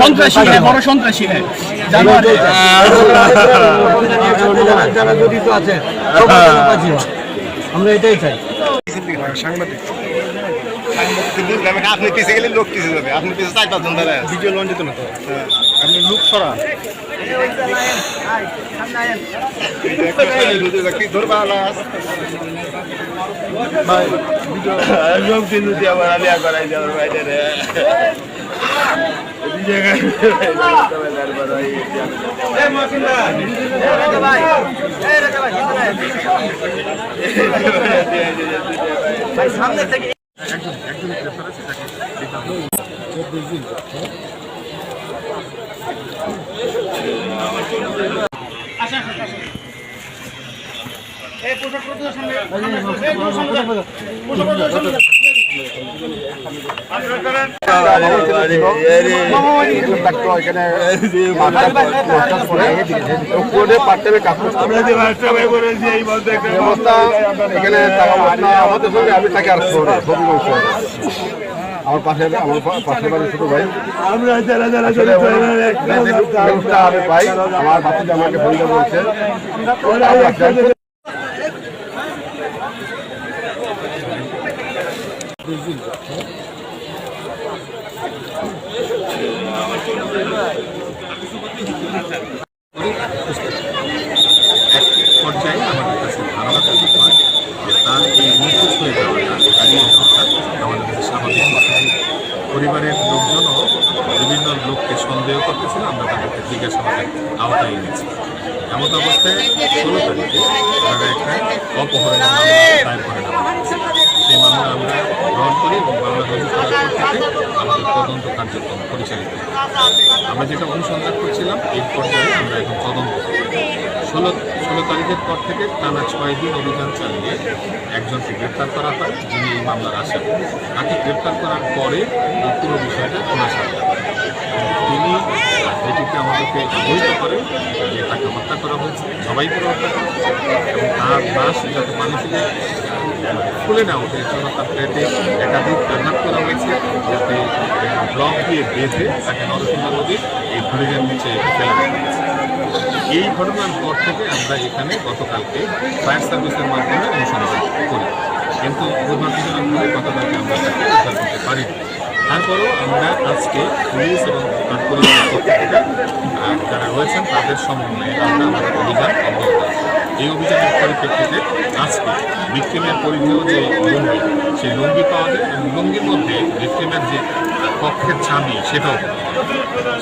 সন্ত্রাসী হ্যাঁ বড় সন্ত্রাসী হ্যাঁ যারা জড়িত আছে সবার যেন ফাঁসি হয়। আমরা এটাই চাই। আপনি পিছিয়ে গেলে লোক পিছিয়ে যাবে আপনি পিছিয়ে চার পাঁচজন দাঁড়ায় ভিডিও লঞ্চ দিত না তো আপনি লোক সরা লোক কিন্তু আবার আলিয়া করাই যাবার বাইরে রে আমরা যে মাস্টার ভাই করেছি এই বলতে একটা অবস্থা এখানে টাকা পয়সা আমাদের সঙ্গে আমার পাশে আমার পা- পাশের বাড়ির ছোট ভাই আমরা পাই আমার বাচ্চা আমাকে ফোন করে বলছে পর্যায়ে আমাদের কাছে ধারণা তৈরি এই নিখোঁজ হয়ে যাওয়াটা হারিয়ে যাওয়াটা আমাদের কাছে স্বাভাবিক পরিবারের লোকজনও বিভিন্ন লোককে সন্দেহ করতেছিল, আমরা তাদেরকে জিজ্ঞাসাবাদের আওতায় এনেছি এমন অবস্থায় ষোলো তারিখে তারা একটা অপহরণের মামলা দায়ের করেন। সেই মামলা আমরা গ্রহণ করি এবং মামলা থেকে আমাদের তদন্ত কার্যক্রম পরিচালিত। আমরা যেটা অনুসন্ধান করছিলাম, এই পর্যায়ে আমরা এখন তদন্ত ষোলো ষোলো তারিখের পর থেকে টানা ছয় দিন অভিযান চালিয়ে একজনকে গ্রেপ্তার করা হয়, যিনি এই মামলার আসামি। তাকে গ্রেপ্তার করার পরে এই পুরো বিষয়টা খোলাসা তিনি এটিকে আমাদেরকে অবহিত করেন, যে তাকে হত্যা করা হয়েছে সবাই করে হত্যা করা এবং তার লাশ যাতে মানুষকে খুলে না ওঠে। এর জন্য তার পেটে একাধিক আঘাত করা হয়েছে যাতে ব্লক দিয়ে বেঁধে তাকে নরসিংহ নদীর এই ব্রিজের নিচে ফেলে এই ঘটনার পর থেকে আমরা এখানে গতকালকে ফায়ার সার্ভিসের মাধ্যমে অনুসন্ধান করি। কিন্তু দুর্ভাগ্যজনকভাবে গতকালকে আমরা তাকে উদ্ধার করতে পারিনি। তারপরেও আমরা আজকে পুলিশ এবং তার যারা রয়েছেন তাদের সমন্বয়ে আমরা আমাদের অভিযান অব্যাহত। এই অভিযানের পরিপ্রেক্ষিতে আজকে ভিক্টিমের পরিধেয় যে লুঙ্গি সেই লুঙ্গি পাওয়া যায় এবং লুঙ্গির মধ্যে ভিক্টিমের যে কক্ষের চাবি সেটাও।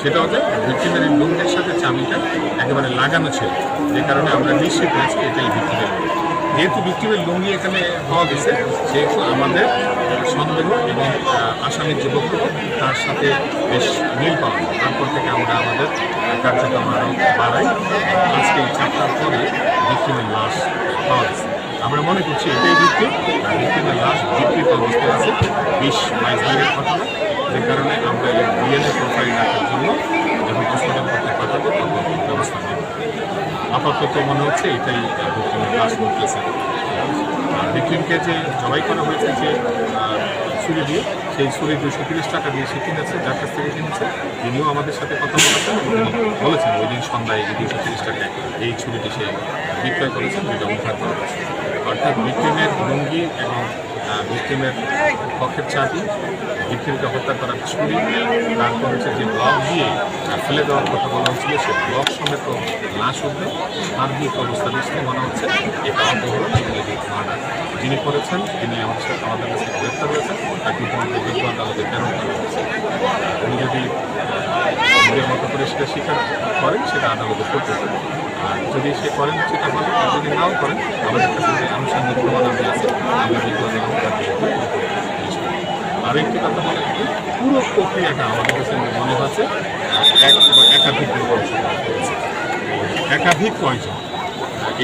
সেটা হচ্ছে ভিক্টিমের এই লুঙ্গির সাথে চাবিটা একেবারে লাগানো ছিল যে কারণে আমরা নিশ্চিত হয়েছি এটাই ভিক্টিমের। যেহেতু ভিক্টিমের লুঙ্গি এখানে পাওয়া গেছে সেহেতু আমাদের সন্দেহ এবং আহ, আসামির যে বক্তব্য তার সাথে বেশ মিল পাওয়া তারপর থেকে আমরা আমাদের কার্যক্রম বাড়াই আজকে এই চারটার পরে ভিক্টিমের লাশ পাওয়া আমরা মনে করছি এটাই আর ভিক্টিমের লাশ বিকৃত অবস্থায় আছে, বিশ বাইশ দিনের ঘটনা, যে কারণে আমরা এই ডিএনএ প্রোফাইল রাখার জন্য যখন পোস্টমর্টম করতে পাঠাবো, তখন ব্যবস্থা নেব। আপাতত মনে হচ্ছে এটাই ভিক্টিমের লাশ আর ভিক্টিমকে যে জবাই করা হয়েছে যে ছুরি দিয়ে, সেই ছুরি দুশো তিরিশ টাকা দিয়ে সে কিনেছে, যার কাছ থেকে কিনেছে। তিনিও আমাদের সাথে কথা বলেছেন বলেছেন, ওই দিন সন্ধ্যায় এই দুশো তিরিশ টাকায় এই ছুরিটি সে বিক্রয় করেছেন যেটা উদ্ধার করা হয়েছে অর্থাৎ বিক্রিমের লুঙ্গি এবং ভিক্টিমের পক্ষের চাবি ভিক্টিমকে হত্যা করার ছুরি তারপর হচ্ছে যে ব্লক দিয়ে ফেলে দেওয়ার কথা বলা হচ্ছিল, সে ব্লক সমেত লাশ উঠবে। সার্বিক অবস্থা দৃষ্টি মনে হচ্ছে এটা অপহরণ মার্ডার। যিনি করেছেন, তিনি আমাদের আমাদের কাছে গ্রেপ্তার হয়েছেন তাকে ইতিমধ্যে যোগ্য আদালতে প্রেরণ করা হয়েছে। উনি যদি নিজের মতো করে সেটা স্বীকার করেন, সেটা আদালতে করতে আর যদি সে করেন, সেটা আর যদি নাও করেন আমাদের কাছে আনুষঙ্গিক প্রমাণাদি আছে আমরা যোগ্য আদালতে তাকে পেশ করব। আর একটি কথা বলে পুরো প্রক্রিয়াটা আমাদের কাছে মনে হচ্ছে এক বা একাধিক একাধিক কয়জন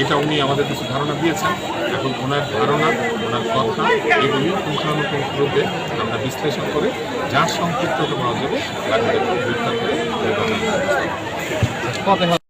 এটা উনি আমাদের কিছু ধারণা দিয়েছেন এখন ওনার ধারণা ওনার কথা এগুলি পুঙ্খানুপুঙ্খ রূপে আমরা বিশ্লেষণ করে যার সম্পৃক্ততা পাওয়া যাবে গ্রেপ্তার করে